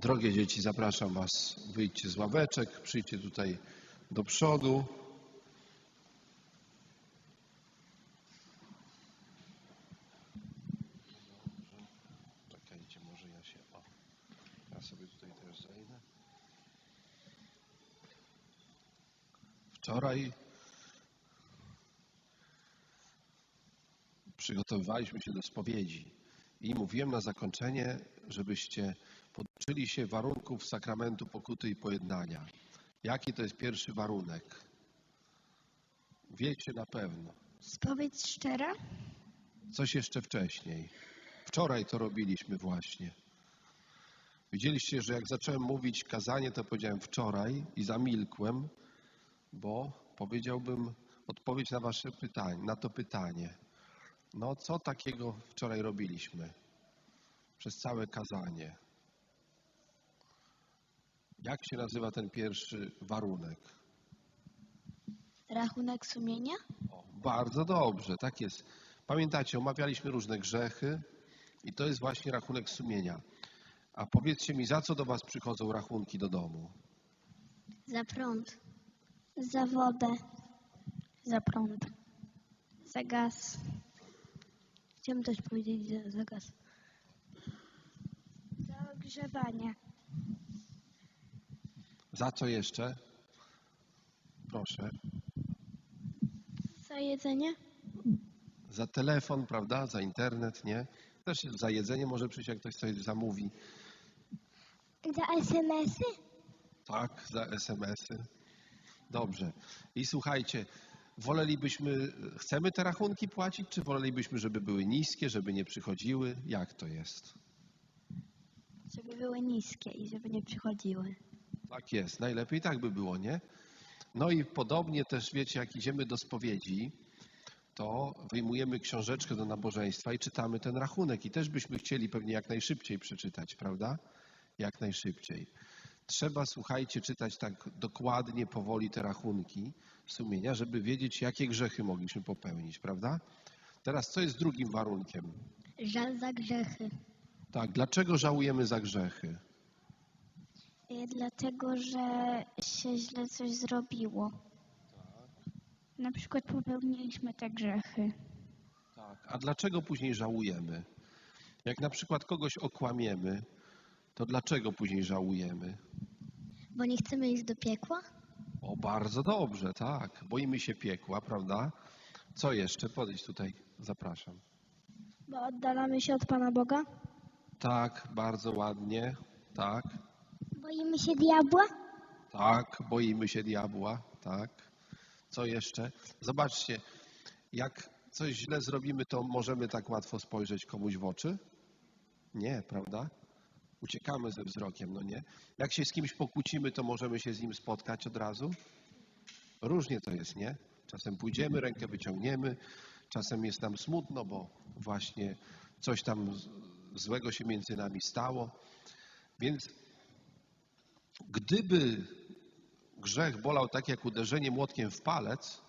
Drogie dzieci, zapraszam Was, wyjdźcie z ławeczek, przyjdźcie tutaj do przodu. Wczoraj przygotowywaliśmy się do spowiedzi i mówiłem na zakończenie, żebyście poduczyli się warunków sakramentu pokuty i pojednania. Jaki to jest pierwszy warunek? Wiecie na pewno. Spowiedź szczera? Coś jeszcze wcześniej. Wczoraj to robiliśmy właśnie. Widzieliście, że jak zacząłem mówić kazanie, to powiedziałem wczoraj i zamilkłem, bo powiedziałbym odpowiedź na wasze pytanie, na to pytanie. No, co takiego wczoraj robiliśmy? Przez całe kazanie. Jak się nazywa ten pierwszy warunek? Rachunek sumienia? O, bardzo dobrze, tak jest. Pamiętacie, omawialiśmy różne grzechy i to jest właśnie rachunek sumienia. A powiedzcie mi, za co do Was przychodzą rachunki do domu? Za prąd. Za wodę. Za prąd. Za gaz. Chciałem też powiedzieć za, za gaz. Za ogrzewanie. Za co jeszcze? Proszę. Za jedzenie? Za telefon, prawda? Za internet, nie? Też za jedzenie może przyjść, jak ktoś coś zamówi. Za SMS-y? Tak, za SMS-y. Dobrze. I słuchajcie, wolelibyśmy, chcemy te rachunki płacić, czy wolelibyśmy, żeby były niskie, żeby nie przychodziły? Jak to jest? Żeby były niskie i żeby nie przychodziły. Tak jest, najlepiej tak by było, nie? No i podobnie też, wiecie, jak idziemy do spowiedzi, to wyjmujemy książeczkę do nabożeństwa i czytamy ten rachunek. I też byśmy chcieli pewnie jak najszybciej przeczytać, prawda? Jak najszybciej. Trzeba, słuchajcie, czytać tak dokładnie, powoli te rachunki sumienia, żeby wiedzieć, jakie grzechy mogliśmy popełnić, prawda? Teraz, co jest drugim warunkiem? Żal za grzechy. Tak, dlaczego żałujemy za grzechy? Y, Dlatego, że się źle coś zrobiło. Na przykład popełniliśmy te grzechy. Tak. A dlaczego później żałujemy? Jak na przykład kogoś okłamiemy, to dlaczego później żałujemy? Bo nie chcemy iść do piekła? O, bardzo dobrze, tak. Boimy się piekła, prawda? Co jeszcze? Podejdź tutaj, zapraszam. Bo oddalamy się od Pana Boga? Tak, bardzo ładnie, tak. Boimy się diabła? Tak, boimy się diabła, tak. Co jeszcze? Zobaczcie, jak coś źle zrobimy, to możemy tak łatwo spojrzeć komuś w oczy? Nie, prawda? Uciekamy ze wzrokiem, no nie? Jak się z kimś pokłócimy, to możemy się z nim spotkać od razu? Różnie to jest, nie? Czasem pójdziemy, rękę wyciągniemy, czasem jest nam smutno, bo właśnie coś tam złego się między nami stało. Więc gdyby grzech bolał tak jak uderzenie młotkiem w palec,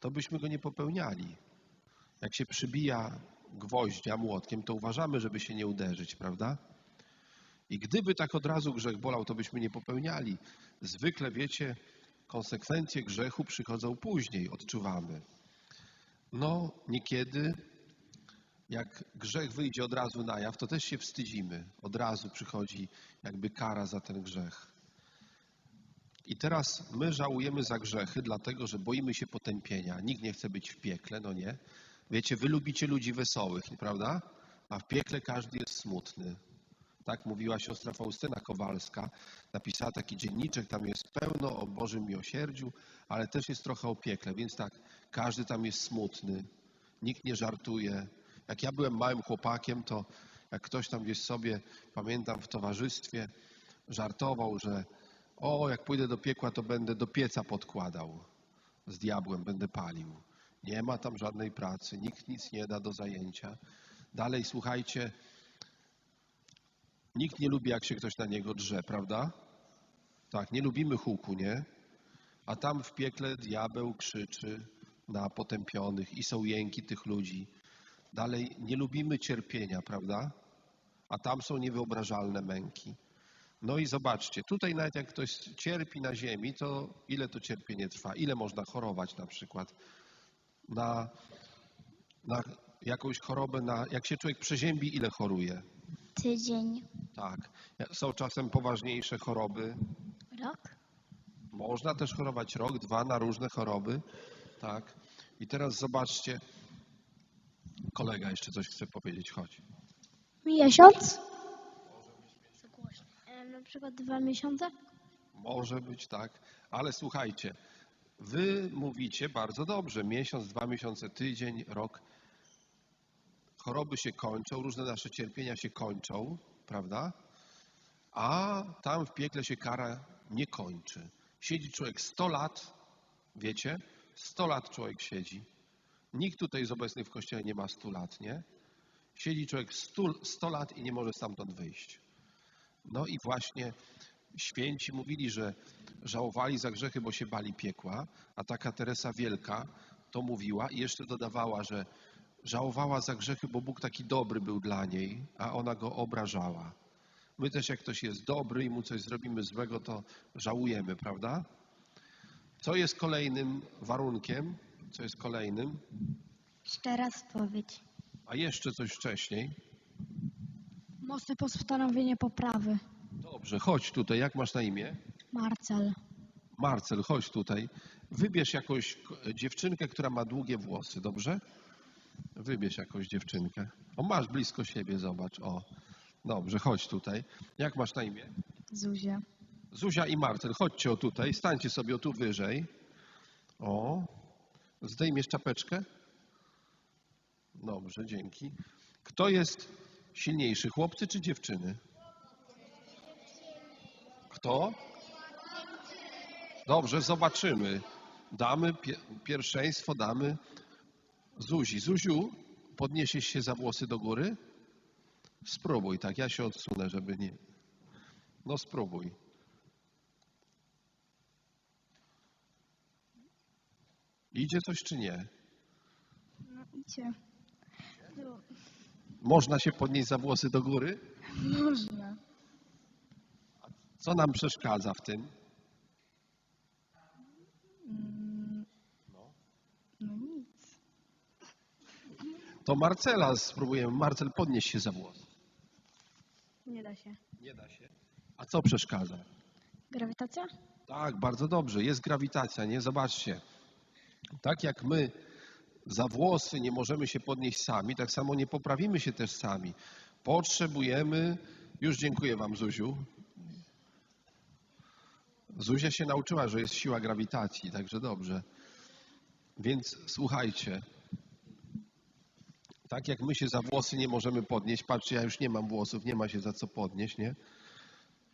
to byśmy go nie popełniali. Jak się przybija gwoździa młotkiem, to uważamy, żeby się nie uderzyć, prawda? I gdyby tak od razu grzech bolał, to byśmy nie popełniali. Zwykle, wiecie, konsekwencje grzechu przychodzą później, odczuwamy. No, niekiedy, jak grzech wyjdzie od razu na jaw, to też się wstydzimy. Od razu przychodzi jakby kara za ten grzech. I teraz my żałujemy za grzechy, dlatego że boimy się potępienia. Nikt nie chce być w piekle, no nie? Wiecie, wy lubicie ludzi wesołych, prawda? A w piekle każdy jest smutny. Tak mówiła siostra Faustyna Kowalska. Napisała taki dzienniczek, tam jest pełno o Bożym miłosierdziu, ale też jest trochę o piekle, więc tak, każdy tam jest smutny, nikt nie żartuje. Jak ja byłem małym chłopakiem, to jak ktoś tam gdzieś sobie, pamiętam w towarzystwie, żartował, że o, jak pójdę do piekła, to będę do pieca podkładał. Z diabłem będę palił. Nie ma tam żadnej pracy, nikt nic nie da do zajęcia. Dalej, słuchajcie, nikt nie lubi, jak się ktoś na niego drze, prawda? Tak, nie lubimy huku, nie? A tam w piekle diabeł krzyczy na potępionych i są jęki tych ludzi. Dalej, nie lubimy cierpienia, prawda? A tam są niewyobrażalne męki. No i zobaczcie, tutaj nawet jak ktoś cierpi na ziemi, to ile to cierpienie trwa? Ile można chorować na przykład? Na, na jakąś chorobę, na, jak się człowiek przeziębi, ile choruje? Tydzień. Tak. Są czasem poważniejsze choroby. Rok? Można też chorować rok, dwa na różne choroby. Tak. I teraz zobaczcie. Kolega jeszcze coś chce powiedzieć. Chodź. Miesiąc? Przykład dwa miesiące? Może być tak, ale słuchajcie, wy mówicie bardzo dobrze, miesiąc, dwa miesiące, tydzień, rok. Choroby się kończą, różne nasze cierpienia się kończą, prawda? A tam w piekle się kara nie kończy. Siedzi człowiek 100 lat, wiecie? 100 lat człowiek siedzi. Nikt tutaj z obecnych w kościele nie ma 100 lat, nie? Siedzi człowiek 100, 100 lat i nie może stamtąd wyjść. No i właśnie święci mówili, że żałowali za grzechy, bo się bali piekła, a taka Teresa Wielka to mówiła i jeszcze dodawała, że żałowała za grzechy, bo Bóg taki dobry był dla niej, a ona go obrażała. My też, jak ktoś jest dobry i mu coś zrobimy złego, to żałujemy, prawda? Co jest kolejnym warunkiem? Co jest kolejnym? Szczera spowiedź. A jeszcze coś wcześniej. Mocne postanowienie poprawy. Dobrze, chodź tutaj. Jak masz na imię? Marcel. Marcel, chodź tutaj. Wybierz jakąś dziewczynkę, która ma długie włosy, dobrze? Wybierz jakąś dziewczynkę. O, masz blisko siebie, zobacz. O, dobrze, chodź tutaj. Jak masz na imię? Zuzia. Zuzia i Marcel, chodźcie o tutaj, stańcie sobie o tu wyżej. O, zdejmiesz czapeczkę? Dobrze, dzięki. Kto jest silniejszy, chłopcy czy dziewczyny? Kto? Dobrze, zobaczymy. Damy pie- pierwszeństwo, damy Zuzi. Zuziu, podniesiesz się za włosy do góry? Spróbuj, tak, ja się odsunę, żeby nie... No spróbuj. Idzie coś czy nie? No idzie. Można się podnieść za włosy do góry? Można. Co nam przeszkadza w tym? No nic. To Marcela spróbujemy. Marcel, podnieś się za włosy. Nie da się. Nie da się. A co przeszkadza? Grawitacja? Tak, bardzo dobrze. Jest grawitacja, nie? Zobaczcie. Tak jak my za włosy nie możemy się podnieść sami, tak samo nie poprawimy się też sami. Potrzebujemy. Już dziękuję Wam, Zuziu. Zuzia się nauczyła, że jest siła grawitacji, także dobrze. Więc słuchajcie. Tak jak my się za włosy nie możemy podnieść, patrzcie, ja już nie mam włosów, nie ma się za co podnieść, nie?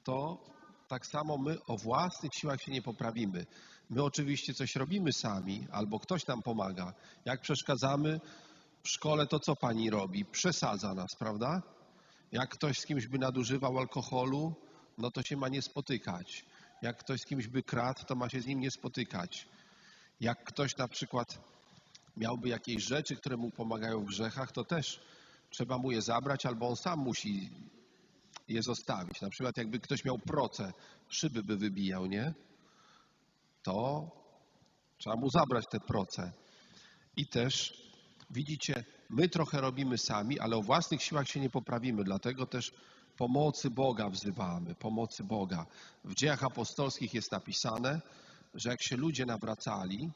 To tak samo my o własnych siłach się nie poprawimy. My oczywiście coś robimy sami, albo ktoś nam pomaga. Jak przeszkadzamy w szkole, to co pani robi? Przesadza nas, prawda? Jak ktoś z kimś by nadużywał alkoholu, no to się ma nie spotykać. Jak ktoś z kimś by kradł, to ma się z nim nie spotykać. Jak ktoś na przykład miałby jakieś rzeczy, które mu pomagają w grzechach, to też trzeba mu je zabrać, albo on sam musi je zostawić. Na przykład jakby ktoś miał proce, szyby by wybijał, nie? To trzeba mu zabrać te proce. I też widzicie, my trochę robimy sami, ale o własnych siłach się nie poprawimy, dlatego też pomocy Boga wzywamy, pomocy Boga. W dziejach apostolskich jest napisane, że jak się ludzie nawracali,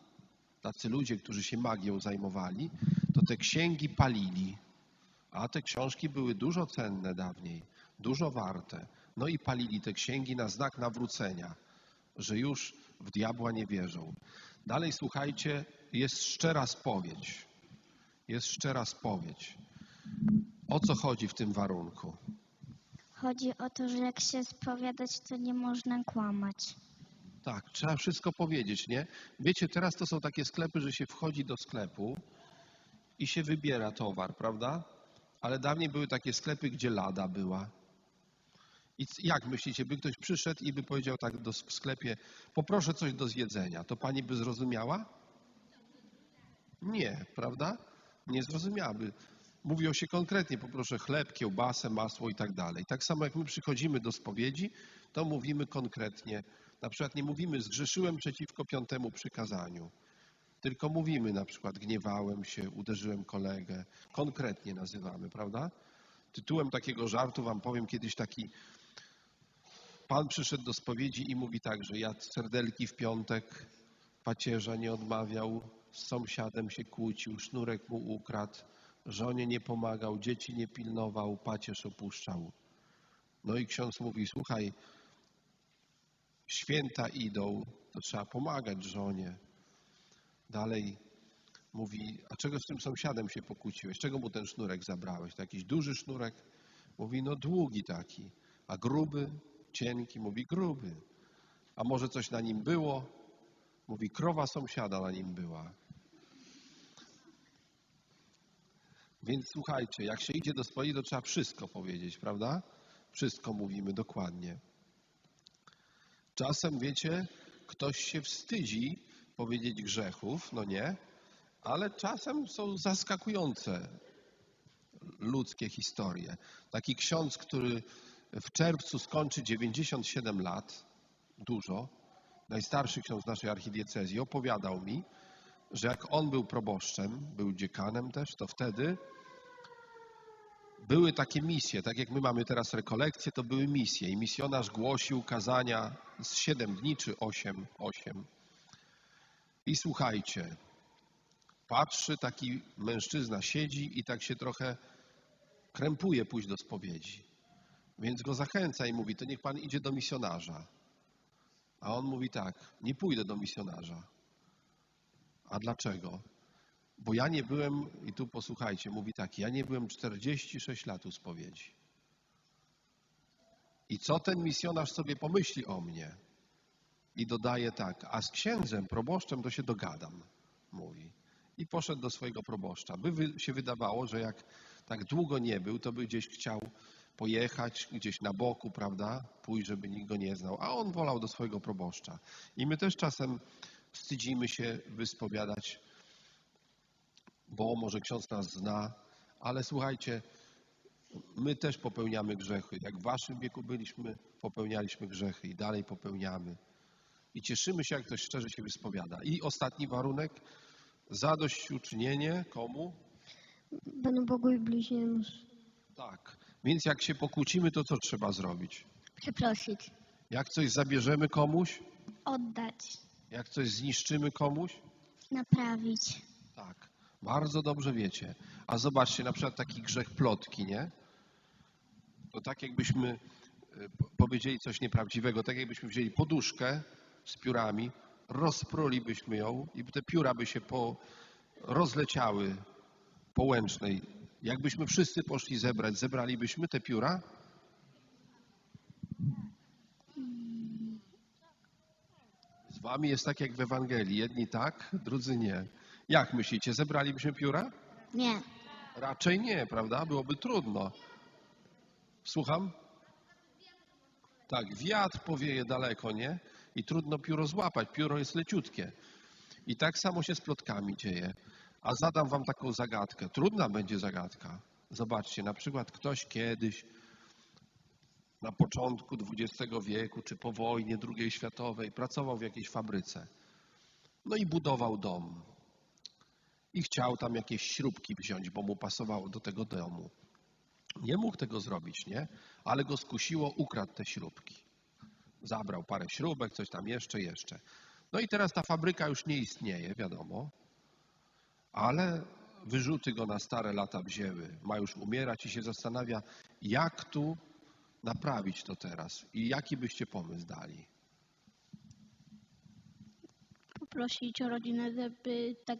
tacy ludzie, którzy się magią zajmowali, to te księgi palili. A te książki były dużo cenne dawniej, dużo warte. No i palili te księgi na znak nawrócenia, że już w diabła nie wierzą. Dalej słuchajcie, jest szczera spowiedź. Jest szczera spowiedź. O co chodzi w tym warunku? Chodzi o to, że jak się spowiadać, to nie można kłamać. Tak, trzeba wszystko powiedzieć, nie? Wiecie, teraz to są takie sklepy, że się wchodzi do sklepu i się wybiera towar, prawda? Ale dawniej były takie sklepy, gdzie lada była. I jak myślicie, by ktoś przyszedł i by powiedział tak do, w sklepie, poproszę coś do zjedzenia, to pani by zrozumiała? Nie, prawda? Nie zrozumiałaby. Mówiło się konkretnie, poproszę chleb, kiełbasę, masło i tak dalej. Tak samo jak my przychodzimy do spowiedzi, to mówimy konkretnie. Na przykład nie mówimy zgrzeszyłem przeciwko piątemu przykazaniu, tylko mówimy na przykład gniewałem się, uderzyłem kolegę. Konkretnie nazywamy, prawda? Tytułem takiego żartu wam powiem kiedyś taki Pan przyszedł do spowiedzi i mówi tak, że jadł serdelki w piątek, pacierza nie odmawiał, z sąsiadem się kłócił, sznurek mu ukradł, żonie nie pomagał, dzieci nie pilnował, pacierz opuszczał. No i ksiądz mówi, słuchaj, święta idą, to trzeba pomagać żonie. Dalej mówi, a czego z tym sąsiadem się pokłóciłeś? Czego mu ten sznurek zabrałeś? To jakiś duży sznurek? Mówi, no długi taki. A gruby? Cienki? Mówi, gruby. A może coś na nim było? Mówi, krowa sąsiada na nim była. Więc słuchajcie, jak się idzie do swojej, to trzeba wszystko powiedzieć, prawda? Wszystko mówimy dokładnie. Czasem, wiecie, ktoś się wstydzi powiedzieć grzechów, no nie, ale czasem są zaskakujące ludzkie historie. Taki ksiądz, który w czerwcu skończy 97 lat, dużo, najstarszy ksiądz naszej archidiecezji, opowiadał mi, że jak on był proboszczem, był dziekanem też, to wtedy były takie misje, tak jak my mamy teraz rekolekcje, to były misje i misjonarz głosił kazania z 7 dni czy 8, 8. I słuchajcie, patrzy taki mężczyzna siedzi i tak się trochę krępuje pójść do spowiedzi. Więc go zachęca i mówi, to niech pan idzie do misjonarza. A on mówi tak, nie pójdę do misjonarza. A dlaczego? Bo ja nie byłem, i tu posłuchajcie, mówi tak, ja nie byłem 46 lat u spowiedzi. I co ten misjonarz sobie pomyśli o mnie? I dodaje tak, a z księdzem, proboszczem to się dogadam, mówi. I poszedł do swojego proboszcza. By się wydawało, że jak tak długo nie był, to by gdzieś chciał pojechać, gdzieś na boku, prawda, pójść, żeby nikt go nie znał. A on wolał do swojego proboszcza. I my też czasem wstydzimy się wyspowiadać bo może ksiądz nas zna, ale słuchajcie, my też popełniamy grzechy. Jak w waszym wieku byliśmy, popełnialiśmy grzechy i dalej popełniamy. I cieszymy się, jak ktoś szczerze się wyspowiada. I ostatni warunek, zadośćuczynienie komu? Panu Bogu i bliźniemu. Tak. Więc jak się pokłócimy, to co trzeba zrobić? Przeprosić. Jak coś zabierzemy komuś? Oddać, Jak coś zniszczymy komuś? naprawić. Tak, bardzo dobrze wiecie. A zobaczcie, na przykład taki grzech plotki, nie? To tak jakbyśmy e, po- powiedzieli coś nieprawdziwego, tak jakbyśmy wzięli poduszkę z piórami, rozprulibyśmy ją i te pióra by się po, rozleciały po łęcznej. Jakbyśmy wszyscy poszli zebrać, zebralibyśmy te pióra? Z wami jest tak jak w Ewangelii. Jedni tak, drudzy nie. Jak myślicie, zebralibyśmy pióra? Nie. Raczej nie, prawda? Byłoby trudno. Słucham? Tak, wiatr powieje daleko, nie? I trudno pióro złapać. Pióro jest leciutkie. I tak samo się z plotkami dzieje. A zadam wam taką zagadkę. Trudna będzie zagadka. Zobaczcie, na przykład ktoś kiedyś na początku XX wieku, czy po wojnie II światowej, pracował w jakiejś fabryce. No i budował dom i chciał tam jakieś śrubki wziąć, bo mu pasowało do tego domu. Nie mógł tego zrobić, nie? Ale go skusiło, ukradł te śrubki. Zabrał parę śrubek, coś tam jeszcze, jeszcze. No i teraz ta fabryka już nie istnieje, wiadomo, ale wyrzuty go na stare lata wzięły. Ma już umierać i się zastanawia, jak tu naprawić to teraz i jaki byście pomysł dali. Poprosić o rodzinę, żeby tak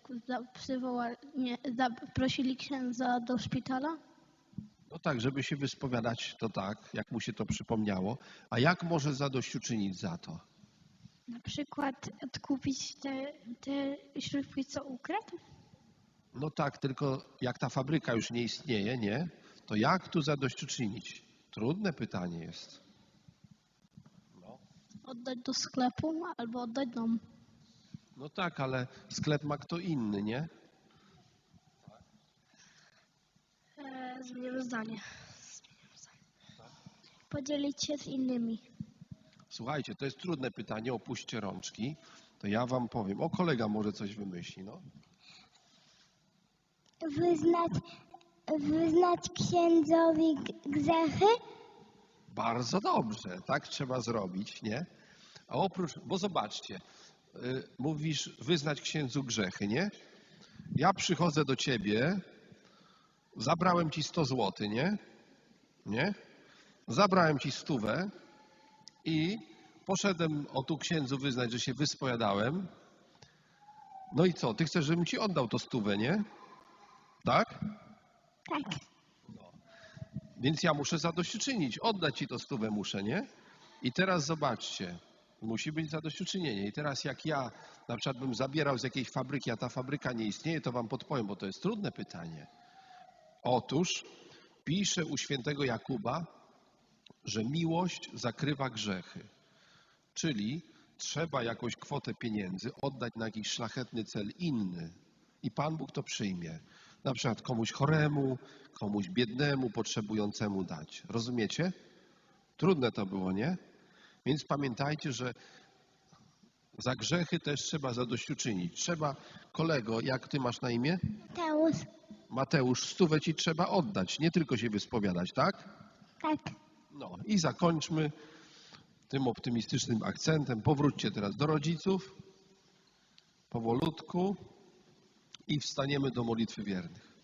nie, zaprosili księdza do szpitala? No tak, żeby się wyspowiadać, to tak, jak mu się to przypomniało. A jak może zadośćuczynić za to? Na przykład odkupić te, te śrubki, co ukradł? No tak, tylko jak ta fabryka już nie istnieje, nie? To jak tu zadośćuczynić? Trudne pytanie jest. Oddać do sklepu albo oddać dom. No tak, ale sklep ma kto inny, nie? Zmieniam zdanie. Podzielić się z innymi. Słuchajcie, to jest trudne pytanie, opuśćcie rączki. To ja wam powiem. O, kolega może coś wymyśli, no. Wyznać, wyznać księdzowi grzechy? Bardzo dobrze, tak trzeba zrobić, nie? A oprócz, bo zobaczcie, y, mówisz wyznać księdzu grzechy, nie? Ja przychodzę do ciebie, zabrałem ci 100 zł, nie? Nie? Zabrałem ci stówę i poszedłem o tu księdzu wyznać, że się wyspowiadałem. No i co, ty chcesz, żebym ci oddał to stówę, nie? Tak? Tak. Więc ja muszę zadośćuczynić, oddać ci to stówę muszę, nie? I teraz zobaczcie, musi być zadośćuczynienie. I teraz jak ja na przykład bym zabierał z jakiejś fabryki, a ta fabryka nie istnieje, to wam podpowiem, bo to jest trudne pytanie. Otóż pisze u świętego Jakuba, że miłość zakrywa grzechy. Czyli trzeba jakąś kwotę pieniędzy oddać na jakiś szlachetny cel inny. I Pan Bóg to przyjmie. Na przykład komuś choremu, komuś biednemu, potrzebującemu dać. Rozumiecie? Trudne to było, nie? Więc pamiętajcie, że za grzechy też trzeba zadośćuczynić. Trzeba, kolego, jak ty masz na imię? Mateusz. Mateusz, stówę ci trzeba oddać, nie tylko się wyspowiadać, tak? Tak. No i zakończmy tym optymistycznym akcentem. Powróćcie teraz do rodziców, powolutku i wstaniemy do modlitwy wiernych.